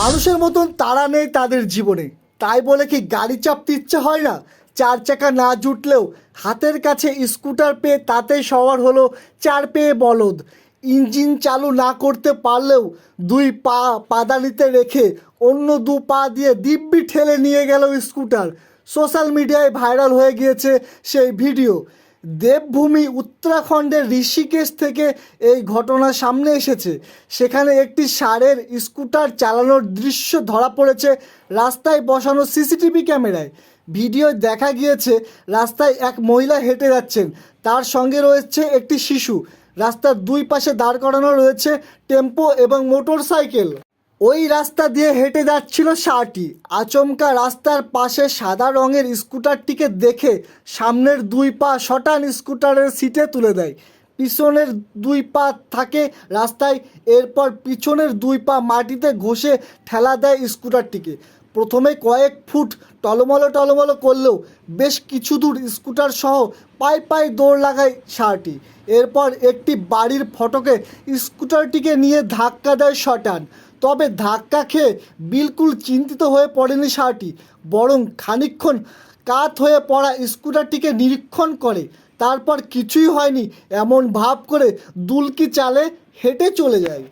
মানুষের মতন তারা নেই তাদের জীবনে। তাই বলে কি গাড়ি চাপতে ইচ্ছে হয় না? চার চাকা না জুটলেও হাতের কাছে স্কুটার পেয়ে তাতেই সবার হলো চার পেয়ে বলদ। ইঞ্জিন চালু না করতে পারলেও দুই পা পাদানিতে রেখে অন্য দু পা দিয়ে দিব্যি ঠেলে নিয়ে গেল স্কুটার। সোশ্যাল মিডিয়ায় ভাইরাল হয়ে গিয়েছে সেই ভিডিও। দেবভূমি উত্তরাখণ্ডের ঋষিকেশ থেকে এই ঘটনা সামনে এসেছে। সেখানে একটি ষাঁড়ের স্কুটার চালানোর দৃশ্য ধরা পড়েছে রাস্তায় বসানো সিসিটিভি ক্যামেরায়। ভিডিও দেখা গিয়েছে রাস্তায় এক মহিলা হেঁটে যাচ্ছেন। তার সঙ্গে রয়েছে একটি শিশু। রাস্তার দুই পাশে দাঁড় করানো রয়েছে টেম্পো এবং মোটর সাইকেল ওই রাস্তা দিয়ে হেঁটে যাচ্ছিল শাহটি আচমকা রাস্তার পাশে সাদা রঙের স্কুটারটিকে দেখে সামনের দুই পা শটান স্কুটারের সিটে তুলে দেয়। পিছনের দুই পা থাকে রাস্তায়, এরপর পিছনের দুই পা মাটিতে ঘষে ঠেলা দেয় স্কুটারটিকে। প্রথমে কয়েক ফুট টলমলো টলমলো করলেও বেশ কিছু দূর স্কুটার সহ পায়ে পায়ে দৌড় লাগায় ষাঁড়টি এরপর একটি বাড়ির ফটকে স্কুটারটিকে নিয়ে ধাক্কা দেয় শটান। তবে ধাক্কা খেয়ে বিলকুল চিন্তিত হয়ে পড়েনি ষাঁড়টি বরং খানিকক্ষণ কাত হয়ে পড়া স্কুটারটিকে নিরীক্ষণ করে। তারপর কিছুই হয়নি। এমন ভাব করে দুলকি চালে হেঁটে চলে যায়।